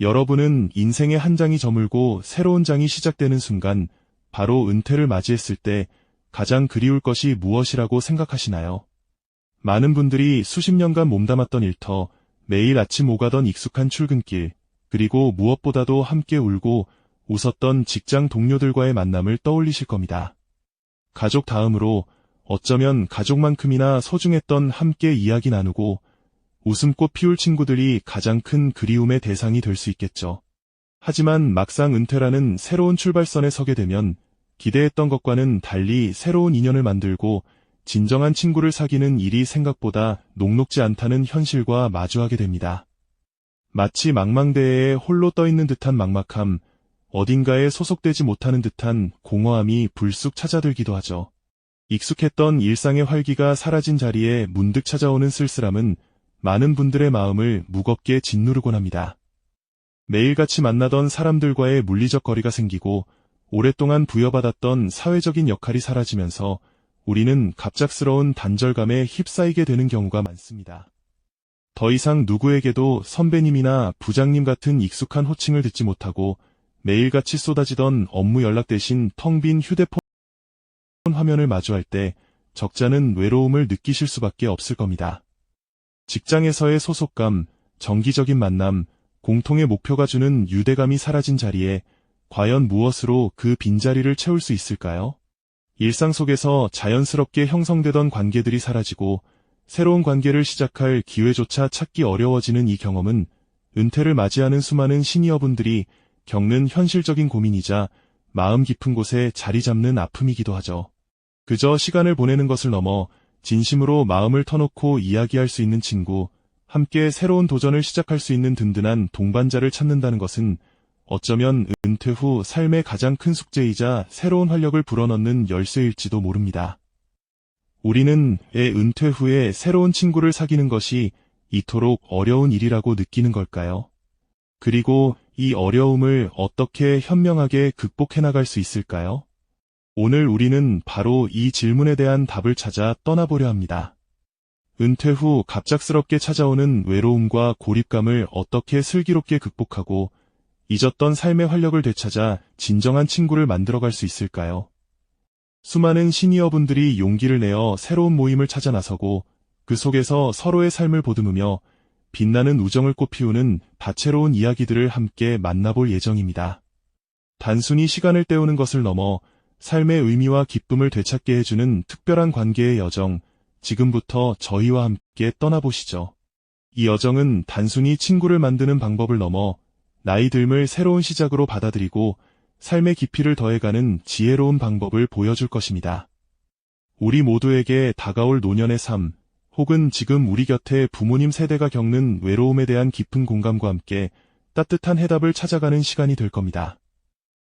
여러분은 인생의 한 장이 저물고 새로운 장이 시작되는 순간 바로 은퇴를 맞이했을 때 가장 그리울 것이 무엇이라고 생각하시나요? 많은 분들이 수십 년간 몸담았던 일터, 매일 아침 오가던 익숙한 출근길, 그리고 무엇보다도 함께 울고 웃었던 직장 동료들과의 만남을 떠올리실 겁니다. 가족 다음으로 어쩌면 가족만큼이나 소중했던 함께 이야기 나누고 웃음꽃 피울 친구들이 가장 큰 그리움의 대상이 될 수 있겠죠. 하지만 막상 은퇴라는 새로운 출발선에 서게 되면 기대했던 것과는 달리 새로운 인연을 만들고 진정한 친구를 사귀는 일이 생각보다 녹록지 않다는 현실과 마주하게 됩니다. 마치 망망대해에 홀로 떠있는 듯한 막막함, 어딘가에 소속되지 못하는 듯한 공허함이 불쑥 찾아들기도 하죠. 익숙했던 일상의 활기가 사라진 자리에 문득 찾아오는 쓸쓸함은 많은 분들의 마음을 무겁게 짓누르곤 합니다. 매일같이 만나던 사람들과의 물리적 거리가 생기고 오랫동안 부여받았던 사회적인 역할이 사라지면서 우리는 갑작스러운 단절감에 휩싸이게 되는 경우가 많습니다. 더 이상 누구에게도 선배님이나 부장님 같은 익숙한 호칭을 듣지 못하고 매일같이 쏟아지던 업무 연락 대신 텅 빈 휴대폰 화면을 마주할 때 적자는 외로움을 느끼실 수밖에 없을 겁니다. 직장에서의 소속감, 정기적인 만남, 공통의 목표가 주는 유대감이 사라진 자리에 과연 무엇으로 그 빈자리를 채울 수 있을까요? 일상 속에서 자연스럽게 형성되던 관계들이 사라지고 새로운 관계를 시작할 기회조차 찾기 어려워지는 이 경험은 은퇴를 맞이하는 수많은 시니어분들이 겪는 현실적인 고민이자 마음 깊은 곳에 자리 잡는 아픔이기도 하죠. 그저 시간을 보내는 것을 넘어 진심으로 마음을 터놓고 이야기할 수 있는 친구, 함께 새로운 도전을 시작할 수 있는 든든한 동반자를 찾는다는 것은 어쩌면 은퇴 후 삶의 가장 큰 숙제이자 새로운 활력을 불어넣는 열쇠일지도 모릅니다. 우리는 애 은퇴 후에 새로운 친구를 사귀는 것이 이토록 어려운 일이라고 느끼는 걸까요? 그리고 이 어려움을 어떻게 현명하게 극복해 나갈 수 있을까요? 오늘 우리는 바로 이 질문에 대한 답을 찾아 떠나보려 합니다. 은퇴 후 갑작스럽게 찾아오는 외로움과 고립감을 어떻게 슬기롭게 극복하고 잊었던 삶의 활력을 되찾아 진정한 친구를 만들어갈 수 있을까요? 수많은 시니어분들이 용기를 내어 새로운 모임을 찾아 나서고 그 속에서 서로의 삶을 보듬으며 빛나는 우정을 꽃피우는 다채로운 이야기들을 함께 만나볼 예정입니다. 단순히 시간을 때우는 것을 넘어 삶의 의미와 기쁨을 되찾게 해주는 특별한 관계의 여정, 지금부터 저희와 함께 떠나보시죠. 이 여정은 단순히 친구를 만드는 방법을 넘어 나이 듦을 새로운 시작으로 받아들이고 삶의 깊이를 더해가는 지혜로운 방법을 보여줄 것입니다. 우리 모두에게 다가올 노년의 삶, 혹은 지금 우리 곁에 부모님 세대가 겪는 외로움에 대한 깊은 공감과 함께 따뜻한 해답을 찾아가는 시간이 될 겁니다.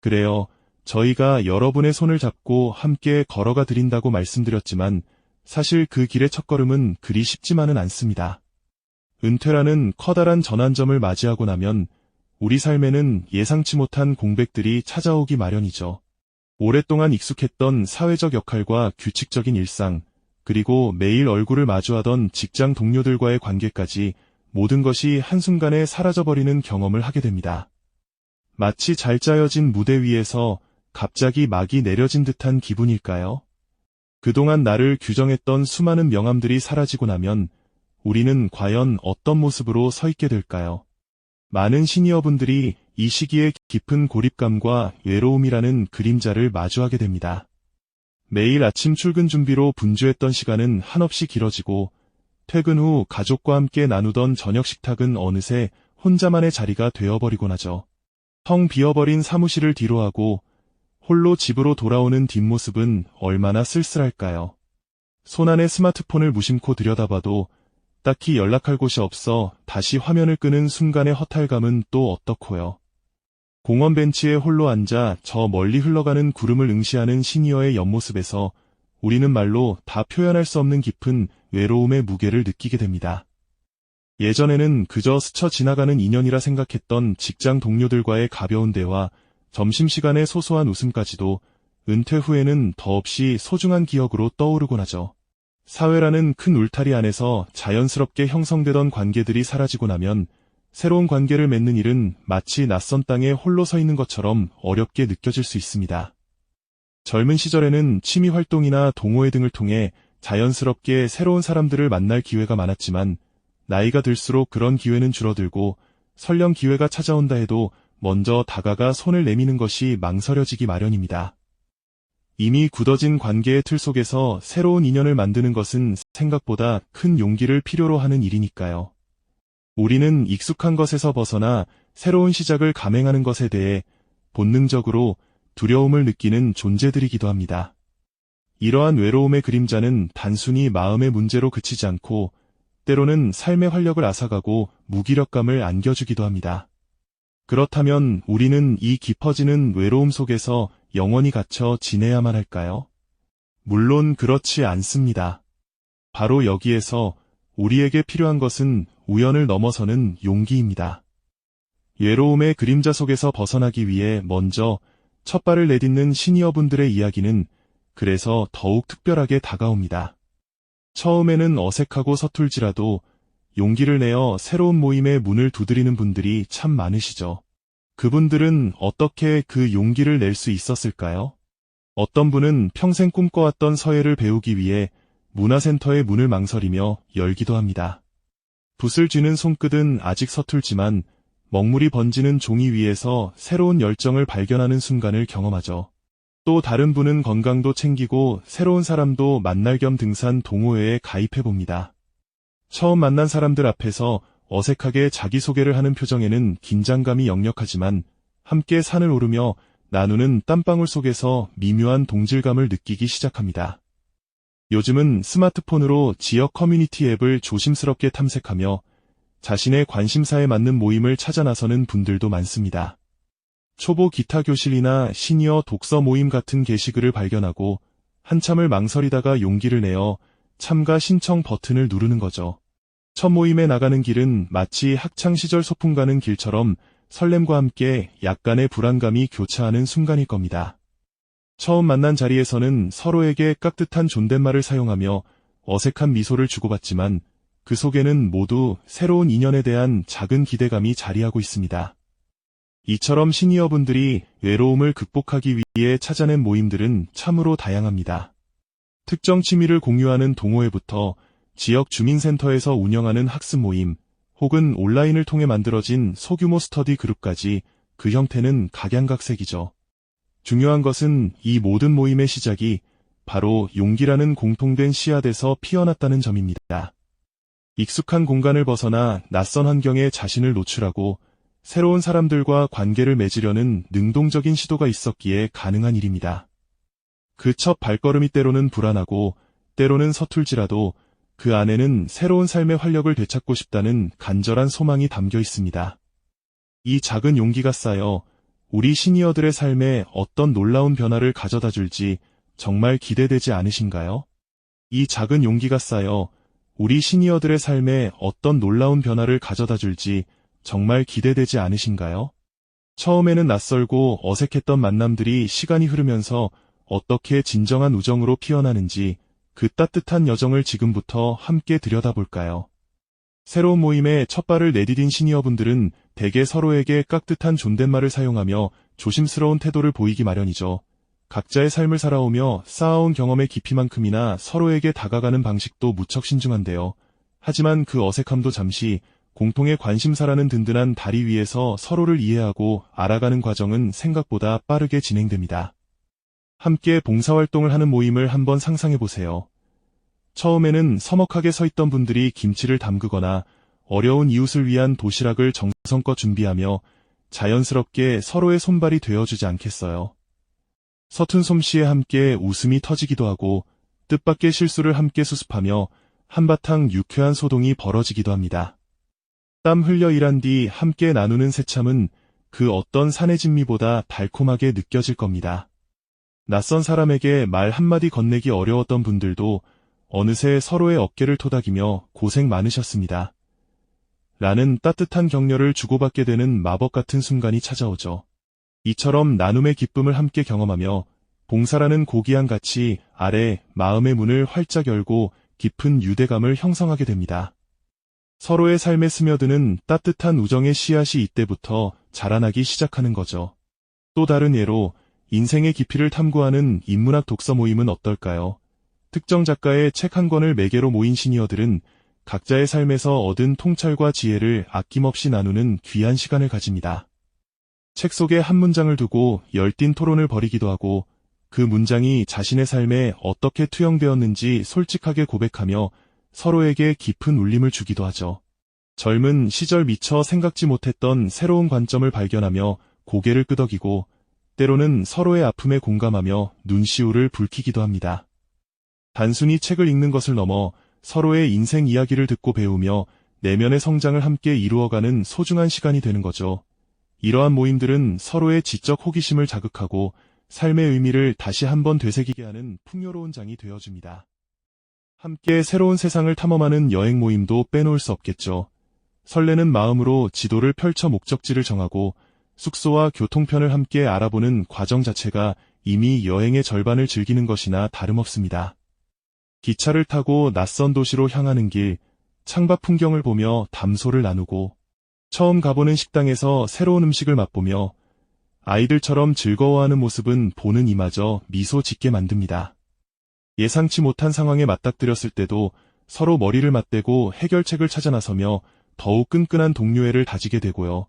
그래요. 저희가 여러분의 손을 잡고 함께 걸어가 드린다고 말씀드렸지만 사실 그 길의 첫걸음은 그리 쉽지만은 않습니다. 은퇴라는 커다란 전환점을 맞이하고 나면 우리 삶에는 예상치 못한 공백들이 찾아오기 마련이죠. 오랫동안 익숙했던 사회적 역할과 규칙적인 일상, 그리고 매일 얼굴을 마주하던 직장 동료들과의 관계까지 모든 것이 한순간에 사라져버리는 경험을 하게 됩니다. 마치 잘 짜여진 무대 위에서 갑자기 막이 내려진 듯한 기분일까요? 그동안 나를 규정했던 수많은 명함들이 사라지고 나면 우리는 과연 어떤 모습으로 서 있게 될까요? 많은 시니어분들이 이 시기에 깊은 고립감과 외로움이라는 그림자를 마주하게 됩니다. 매일 아침 출근 준비로 분주했던 시간은 한없이 길어지고 퇴근 후 가족과 함께 나누던 저녁 식탁은 어느새 혼자만의 자리가 되어버리곤 하죠. 텅 비어버린 사무실을 뒤로하고 홀로 집으로 돌아오는 뒷모습은 얼마나 쓸쓸할까요? 손안에 스마트폰을 무심코 들여다봐도 딱히 연락할 곳이 없어 다시 화면을 끄는 순간의 허탈감은 또 어떻고요. 공원 벤치에 홀로 앉아 저 멀리 흘러가는 구름을 응시하는 시니어의 옆모습에서 우리는 말로 다 표현할 수 없는 깊은 외로움의 무게를 느끼게 됩니다. 예전에는 그저 스쳐 지나가는 인연이라 생각했던 직장 동료들과의 가벼운 대화, 점심시간의 소소한 웃음까지도 은퇴 후에는 더없이 소중한 기억으로 떠오르곤 하죠. 사회라는 큰 울타리 안에서 자연스럽게 형성되던 관계들이 사라지고 나면 새로운 관계를 맺는 일은 마치 낯선 땅에 홀로 서 있는 것처럼 어렵게 느껴질 수 있습니다. 젊은 시절에는 취미 활동이나 동호회 등을 통해 자연스럽게 새로운 사람들을 만날 기회가 많았지만 나이가 들수록 그런 기회는 줄어들고 설령 기회가 찾아온다 해도 먼저 다가가 손을 내미는 것이 망설여지기 마련입니다. 이미 굳어진 관계의 틀 속에서 새로운 인연을 만드는 것은 생각보다 큰 용기를 필요로 하는 일이니까요. 우리는 익숙한 것에서 벗어나 새로운 시작을 감행하는 것에 대해 본능적으로 두려움을 느끼는 존재들이기도 합니다. 이러한 외로움의 그림자는 단순히 마음의 문제로 그치지 않고 때로는 삶의 활력을 앗아가고 무기력감을 안겨주기도 합니다. 그렇다면 우리는 이 깊어지는 외로움 속에서 영원히 갇혀 지내야만 할까요? 물론 그렇지 않습니다. 바로 여기에서 우리에게 필요한 것은 우연을 넘어서는 용기입니다. 외로움의 그림자 속에서 벗어나기 위해 먼저 첫 발을 내딛는 시니어분들의 이야기는 그래서 더욱 특별하게 다가옵니다. 처음에는 어색하고 서툴지라도 용기를 내어 새로운 모임의 문을 두드리는 분들이 참 많으시죠. 그분들은 어떻게 그 용기를 낼 수 있었을까요? 어떤 분은 평생 꿈꿔왔던 서예를 배우기 위해 문화센터의 문을 망설이며 열기도 합니다. 붓을 쥐는 손끝은 아직 서툴지만 먹물이 번지는 종이 위에서 새로운 열정을 발견하는 순간을 경험하죠. 또 다른 분은 건강도 챙기고 새로운 사람도 만날 겸 등산 동호회에 가입해 봅니다. 처음 만난 사람들 앞에서 어색하게 자기소개를 하는 표정에는 긴장감이 역력하지만 함께 산을 오르며 나누는 땀방울 속에서 미묘한 동질감을 느끼기 시작합니다. 요즘은 스마트폰으로 지역 커뮤니티 앱을 조심스럽게 탐색하며 자신의 관심사에 맞는 모임을 찾아 나서는 분들도 많습니다. 초보 기타 교실이나 시니어 독서 모임 같은 게시글을 발견하고 한참을 망설이다가 용기를 내어 참가 신청 버튼을 누르는 거죠. 첫 모임에 나가는 길은 마치 학창시절 소풍 가는 길처럼 설렘과 함께 약간의 불안감이 교차하는 순간일 겁니다. 처음 만난 자리에서는 서로에게 깍듯한 존댓말을 사용하며 어색한 미소를 주고받지만 그 속에는 모두 새로운 인연에 대한 작은 기대감이 자리하고 있습니다. 이처럼 시니어분들이 외로움을 극복하기 위해 찾아낸 모임들은 참으로 다양합니다. 특정 취미를 공유하는 동호회부터 지역 주민센터에서 운영하는 학습 모임, 혹은 온라인을 통해 만들어진 소규모 스터디 그룹까지 그 형태는 각양각색이죠. 중요한 것은 이 모든 모임의 시작이 바로 용기라는 공통된 씨앗에서 피어났다는 점입니다. 익숙한 공간을 벗어나 낯선 환경에 자신을 노출하고 새로운 사람들과 관계를 맺으려는 능동적인 시도가 있었기에 가능한 일입니다. 그 첫 발걸음이 때로는 불안하고 때로는 서툴지라도 그 안에는 새로운 삶의 활력을 되찾고 싶다는 간절한 소망이 담겨 있습니다. 이 작은 용기가 쌓여 우리 시니어들의 삶에 어떤 놀라운 변화를 가져다 줄지 정말 기대되지 않으신가요? 이 작은 용기가 쌓여 우리 시니어들의 삶에 어떤 놀라운 변화를 가져다 줄지 정말 기대되지 않으신가요? 처음에는 낯설고 어색했던 만남들이 시간이 흐르면서 어떻게 진정한 우정으로 피어나는지 그 따뜻한 여정을 지금부터 함께 들여다볼까요? 새로운 모임에 첫 발을 내디딘 시니어분들은 대개 서로에게 깍듯한 존댓말을 사용하며 조심스러운 태도를 보이기 마련이죠. 각자의 삶을 살아오며 쌓아온 경험의 깊이만큼이나 서로에게 다가가는 방식도 무척 신중한데요. 하지만 그 어색함도 잠시 공통의 관심사라는 든든한 다리 위에서 서로를 이해하고 알아가는 과정은 생각보다 빠르게 진행됩니다. 함께 봉사활동을 하는 모임을 한번 상상해 보세요. 처음에는 서먹하게 서 있던 분들이 김치를 담그거나 어려운 이웃을 위한 도시락을 정성껏 준비하며 자연스럽게 서로의 손발이 되어주지 않겠어요. 서툰 솜씨에 함께 웃음이 터지기도 하고 뜻밖의 실수를 함께 수습하며 한바탕 유쾌한 소동이 벌어지기도 합니다. 땀 흘려 일한 뒤 함께 나누는 새참은 그 어떤 산의 진미보다 달콤하게 느껴질 겁니다. 낯선 사람에게 말 한마디 건네기 어려웠던 분들도 어느새 서로의 어깨를 토닥이며 고생 많으셨습니다. 라는 따뜻한 격려를 주고받게 되는 마법 같은 순간이 찾아오죠. 이처럼 나눔의 기쁨을 함께 경험하며 봉사라는 고귀한 가치 아래 마음의 문을 활짝 열고 깊은 유대감을 형성하게 됩니다. 서로의 삶에 스며드는 따뜻한 우정의 씨앗이 이때부터 자라나기 시작하는 거죠. 또 다른 예로 인생의 깊이를 탐구하는 인문학 독서 모임은 어떨까요? 특정 작가의 책 한 권을 매개로 모인 시니어들은 각자의 삶에서 얻은 통찰과 지혜를 아낌없이 나누는 귀한 시간을 가집니다. 책 속에 한 문장을 두고 열띤 토론을 벌이기도 하고 그 문장이 자신의 삶에 어떻게 투영되었는지 솔직하게 고백하며 서로에게 깊은 울림을 주기도 하죠. 젊은 시절 미처 생각지 못했던 새로운 관점을 발견하며 고개를 끄덕이고 때로는 서로의 아픔에 공감하며 눈시울을 붉히기도 합니다. 단순히 책을 읽는 것을 넘어 서로의 인생 이야기를 듣고 배우며 내면의 성장을 함께 이루어가는 소중한 시간이 되는 거죠. 이러한 모임들은 서로의 지적 호기심을 자극하고 삶의 의미를 다시 한번 되새기게 하는 풍요로운 장이 되어줍니다. 함께 새로운 세상을 탐험하는 여행 모임도 빼놓을 수 없겠죠. 설레는 마음으로 지도를 펼쳐 목적지를 정하고 숙소와 교통편을 함께 알아보는 과정 자체가 이미 여행의 절반을 즐기는 것이나 다름없습니다. 기차를 타고 낯선 도시로 향하는 길, 창밖 풍경을 보며 담소를 나누고 처음 가보는 식당에서 새로운 음식을 맛보며 아이들처럼 즐거워하는 모습은 보는 이마저 미소 짓게 만듭니다. 예상치 못한 상황에 맞닥뜨렸을 때도 서로 머리를 맞대고 해결책을 찾아 나서며 더욱 끈끈한 동료애를 다지게 되고요.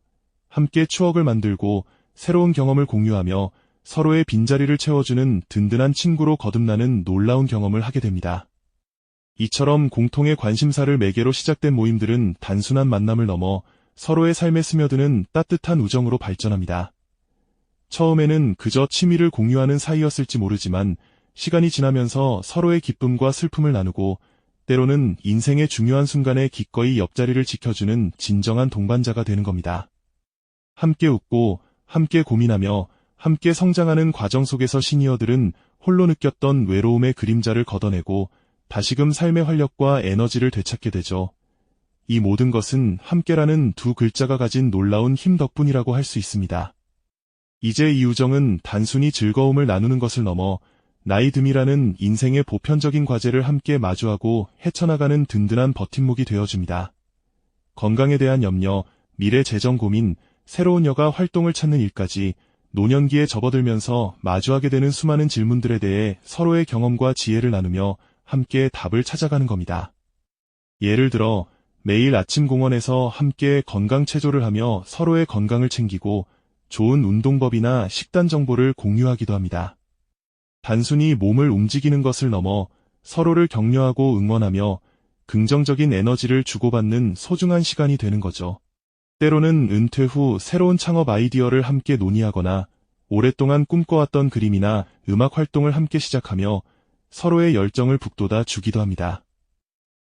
함께 추억을 만들고 새로운 경험을 공유하며 서로의 빈자리를 채워주는 든든한 친구로 거듭나는 놀라운 경험을 하게 됩니다. 이처럼 공통의 관심사를 매개로 시작된 모임들은 단순한 만남을 넘어 서로의 삶에 스며드는 따뜻한 우정으로 발전합니다. 처음에는 그저 취미를 공유하는 사이였을지 모르지만 시간이 지나면서 서로의 기쁨과 슬픔을 나누고 때로는 인생의 중요한 순간에 기꺼이 옆자리를 지켜주는 진정한 동반자가 되는 겁니다. 함께 웃고 함께 고민하며 함께 성장하는 과정 속에서 시니어들은 홀로 느꼈던 외로움의 그림자를 걷어내고 다시금 삶의 활력과 에너지를 되찾게 되죠. 이 모든 것은 함께라는 두 글자가 가진 놀라운 힘 덕분이라고 할 수 있습니다. 이제 이 우정은 단순히 즐거움을 나누는 것을 넘어 나이 듦이라는 인생의 보편적인 과제를 함께 마주하고 헤쳐나가는 든든한 버팀목이 되어줍니다. 건강에 대한 염려, 미래 재정 고민, 새로운 여가 활동을 찾는 일까지 노년기에 접어들면서 마주하게 되는 수많은 질문들에 대해 서로의 경험과 지혜를 나누며 함께 답을 찾아가는 겁니다. 예를 들어 매일 아침 공원에서 함께 건강 체조를 하며 서로의 건강을 챙기고 좋은 운동법이나 식단 정보를 공유하기도 합니다. 단순히 몸을 움직이는 것을 넘어 서로를 격려하고 응원하며 긍정적인 에너지를 주고받는 소중한 시간이 되는 거죠. 때로는 은퇴 후 새로운 창업 아이디어를 함께 논의하거나 오랫동안 꿈꿔왔던 그림이나 음악 활동을 함께 시작하며 서로의 열정을 북돋아 주기도 합니다.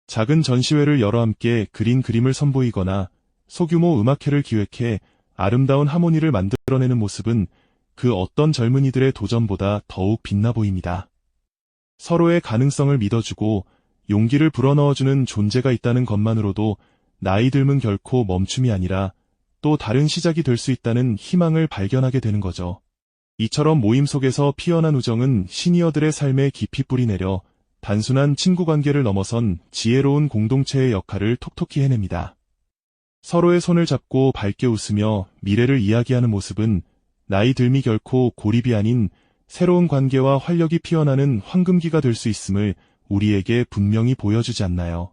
작은 전시회를 열어 함께 그린 그림을 선보이거나 소규모 음악회를 기획해 아름다운 하모니를 만들어내는 모습은 그 어떤 젊은이들의 도전보다 더욱 빛나 보입니다. 서로의 가능성을 믿어주고 용기를 불어넣어주는 존재가 있다는 것만으로도 나이 들면 결코 멈춤이 아니라 또 다른 시작이 될 수 있다는 희망을 발견하게 되는 거죠. 이처럼 모임 속에서 피어난 우정은 시니어들의 삶에 깊이 뿌리내려 단순한 친구 관계를 넘어선 지혜로운 공동체의 역할을 톡톡히 해냅니다. 서로의 손을 잡고 밝게 웃으며 미래를 이야기하는 모습은 나이 들미 결코 고립이 아닌 새로운 관계와 활력이 피어나는 황금기가 될 수 있음을 우리에게 분명히 보여주지 않나요?